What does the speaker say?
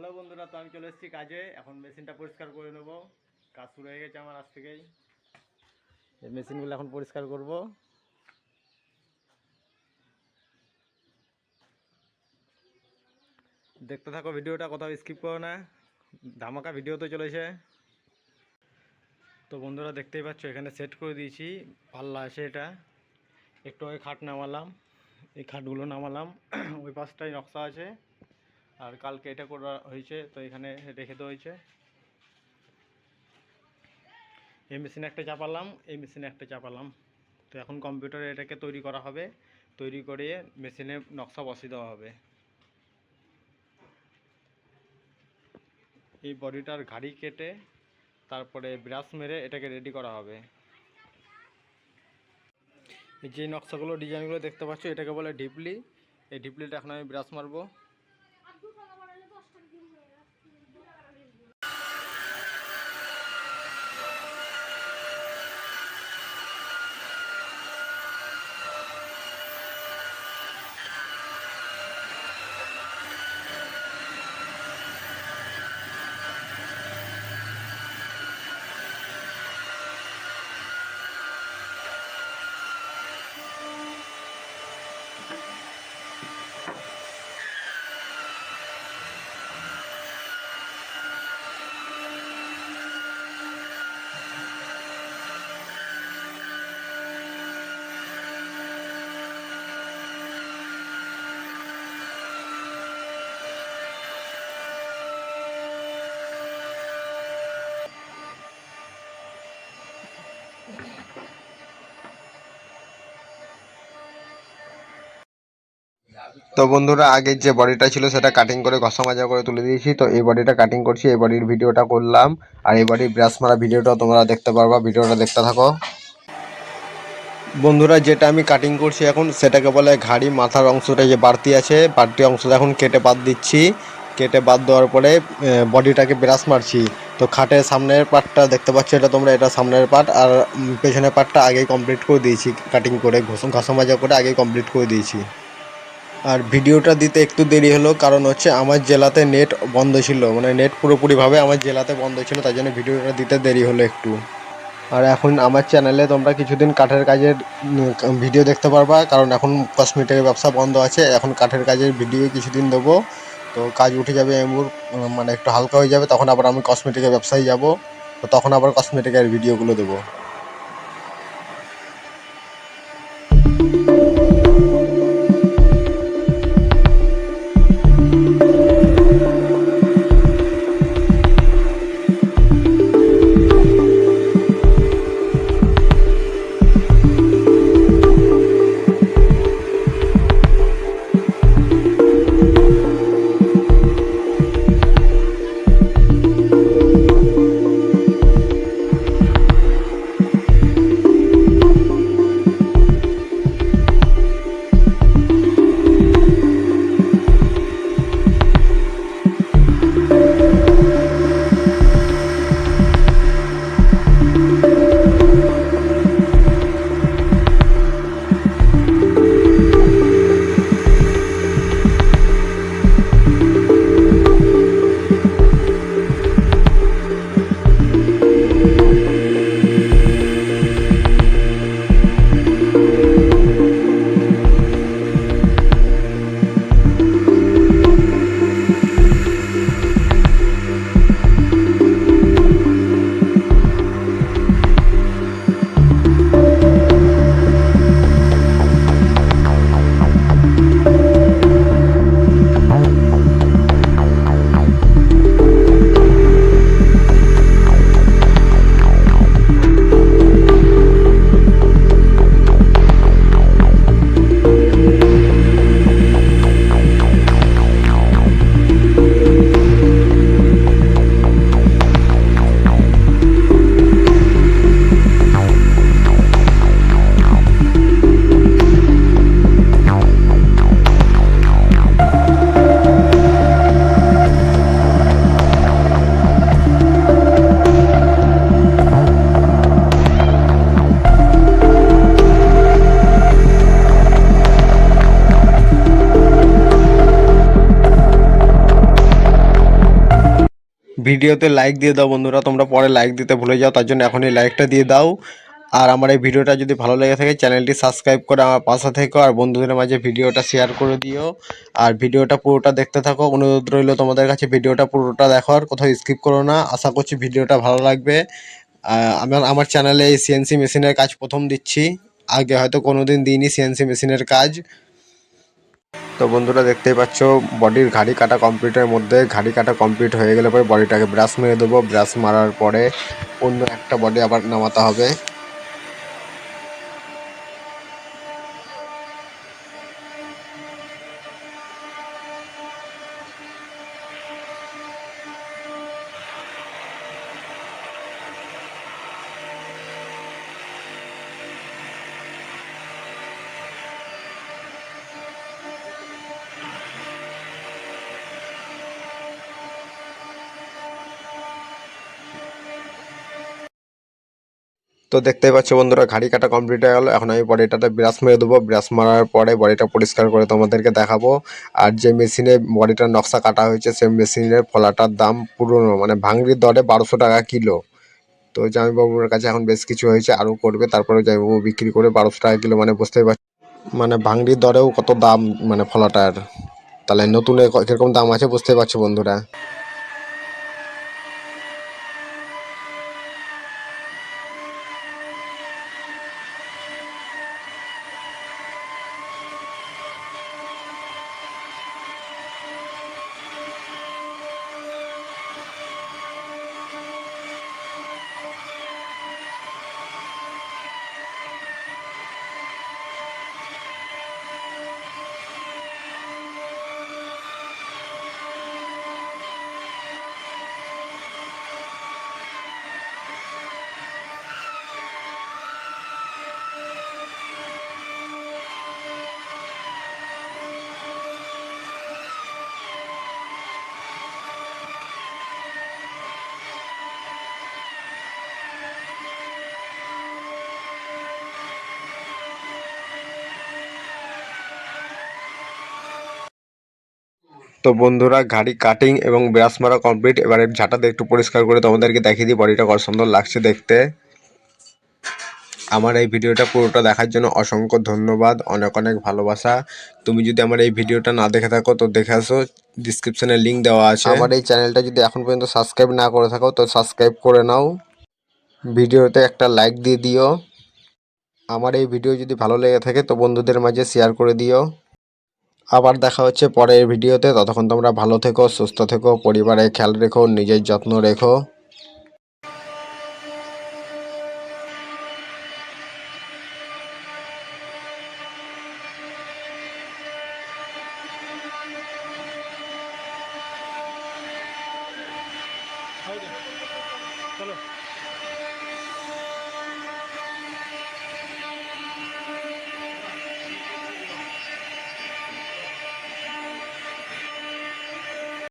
Hello বন্ধুরা, তো আমি চলে এসেছি কাজে। এখন মেশিনটা পরিষ্কার করে নেব। কাজ শুরু হয়ে গেছে আমার আজ থেকেই। এই মেশিনগুলো এখন পরিষ্কার করব। দেখতে থাকো ভিডিওটা, কোথাও স্কিপ করো না। ধামাকা ভিডিও তো চলেছে। তো বন্ধুরা, দেখতেই পাচ্ছ, এখানে সেট করে দিয়েছি। পাল্লা আছে এটা। একটু ওই খাট নামালাম। এই খাটগুলো নামালাম। ওই পাশটায় নকশা আছে। আর কালকে এটা করা হয়েছে, তো এখানে রেখে দেওয়া হয়েছে। এই মেশিনে একটা চাপালাম, এই মেশিনে একটা চাপালাম। তো এখন কম্পিউটারে এটাকে তৈরি করা হবে, তৈরি করে মেশিনে নকশা বসিয়ে দেওয়া হবে। এই বডিটার ঘাড়ি কেটে তারপরে ব্রাশ মেরে এটাকে রেডি করা হবে। এই যে নকশাগুলো, ডিজাইনগুলো দেখতে পাচ্ছ, এটাকে বলে ঢিপলি। এই ঢিপলিটা এখন আমি ব্রাশ মারবো। তো বন্ধুরা আগের যে বডিটা ছিল সেটা কাটিং করে ঘষা মাজা করে তুলে দিয়েছি। তো এই বডিটা কাটিং করছি, এই বডির ভিডিওটা করলাম। আর এই বডির ব্রাশ মারা ভিডিওটা তোমরা দেখতে পারবা, ভিডিওটা দেখতে থাকো। বন্ধুরা, যেটা আমি কাটিং করছি এখন, সেটাকে বলে ঘাড়ি মাথার অংশটা যে বাড়তি আছে, বাড়তি অংশটা এখন কেটে বাদ দিচ্ছি। কেটে বাদ দেওয়ার পরে বডিটাকে ব্রাশ মারছি। তো খাটের সামনের পার্টটা দেখতে পাচ্ছ এটা তোমরা, এটা সামনের পার্ট আর পেছনের পার্টটা আগেই কমপ্লিট করে দিয়েছি কাটিং করে, ঘষা মাজা করে আগেই কমপ্লিট করে দিয়েছি। আর ভিডিওটা দিতে একটু দেরি হলো, কারণ হচ্ছে আমার জেলাতে নেট বন্ধ ছিল। মানে নেট পুরোপুরিভাবে আমার জেলাতে বন্ধ ছিল, তাই জন্য ভিডিওটা দিতে দেরি হলো একটু। আর এখন আমার চ্যানেলে তোমরা কিছুদিন কাঠের কাজের ভিডিও দেখতে পারবা, কারণ এখন কসমেটিকের ব্যবসা বন্ধ আছে, এখন কাঠের কাজের ভিডিও কিছুদিন দেবো। তো কাজ উঠে যাবে এমুর মানে একটু হালকা হয়ে যাবে, তখন আবার আমি কসমেটিকের ব্যবসায় যাব। তো তখন আবার কসমেটিকের ভিডিওগুলো দেবো। ভিডিওতে লাইক দিয়ে দাও বন্ধুরা, তোমরা পরে লাইক দিতে ভুলে যাও, তার জন্য এখনই লাইকটা দিয়ে দাও। আর আমার এই ভিডিওটা যদি ভালো লেগে থাকে, চ্যানেলটি সাবস্ক্রাইব করে আমার পাশে থেকো আর বন্ধুদের মাঝে ভিডিওটা শেয়ার করে দিও। আর ভিডিওটা পুরোটা দেখতে থাকো, অনুরোধ রইল তোমাদের কাছে ভিডিওটা পুরোটা দেখার কোথাও স্কিপ করো না। আশা করছি ভিডিওটা ভালো লাগবে। আমার আমার চ্যানেলে এই সিএনসি মেশিনের কাজ প্রথম দিচ্ছি। আগে হয়তো কোনোদিন দিইনি সিএনসি মেশিনের কাজ। তো বন্ধুরা দেখতেই পাচ্ছ বডির ঘাড়ি কাটা কমপ্লিটের মধ্যে, ঘাড়ি কাটা কমপ্লিট হয়ে গেলে পরে বডিটাকে ব্রাশ মেরে দেবো। ব্রাশ মারার পরে অন্য একটা বডি আবার নামাতে হবে। তো দেখতেই পাচ্ছ বন্ধুরা ঘাড়ি কাটা কমপ্লিট হয়ে গেল। এখন আমি বডিটাতে ব্রাশ মেরে দেবো। ব্রাশ মারার পরে বডিটা পরিষ্কার করে তোমাদেরকে দেখাবো। আর যে মেশিনে বডিটার নকশা কাটা হয়েছে, সেই মেশিনের ফলাটার দাম পুরনো মানে ভাঙড়ির দরে বারোশো টাকা কিলো। তো জামাইবাবুর কাছে এখন বেশ কিছু হয়েছে, আরও করবে। তারপরে জামাইবাবু বিক্রি করে বারোশো টাকা কিলো মানে বুঝতেই পারছি মানে ভাঙড়ির দরেও কত দাম মানে ফলাটার। তাহলে নতুন কীরকম দাম আছে বুঝতেই পারছ বন্ধুরা। তো বন্ধুরা, গাড়ি কাটিং এবং ব্রাশ মারা কমপ্লিট এবারে ঝাঁটাতে একটু পরিষ্কার করে তোমাদেরকে দেখিয়ে দিই। বডিটা কত সুন্দর লাগছে দেখতে। আমার এই ভিডিওটা পুরোটা দেখার জন্য অসংখ্য ধন্যবাদ। অনেক অনেক ভালোবাসা। তুমি যদি আমার এই ভিডিওটা না দেখে থাকো, তো দেখে আসো। ডিসক্রিপশনে লিংক দেওয়া আছে। আমার এই চ্যানেলটা যদি এখন পর্যন্ত সাবস্ক্রাইব না করে থাকো, তো সাবস্ক্রাইব করে নাও। ভিডিওতে একটা লাইক দিয়ে দিও। আমার এই ভিডিও যদি ভালো লেগে থাকে, তো বন্ধুদের মাঝে শেয়ার করে দিও। আবার দেখা হচ্ছে পরের ভিডিওতে। ততক্ষণ তোমরা ভালো থেকো, সুস্থ থেকো পরিবারে খেয়াল রেখো, নিজের যত্ন রেখো।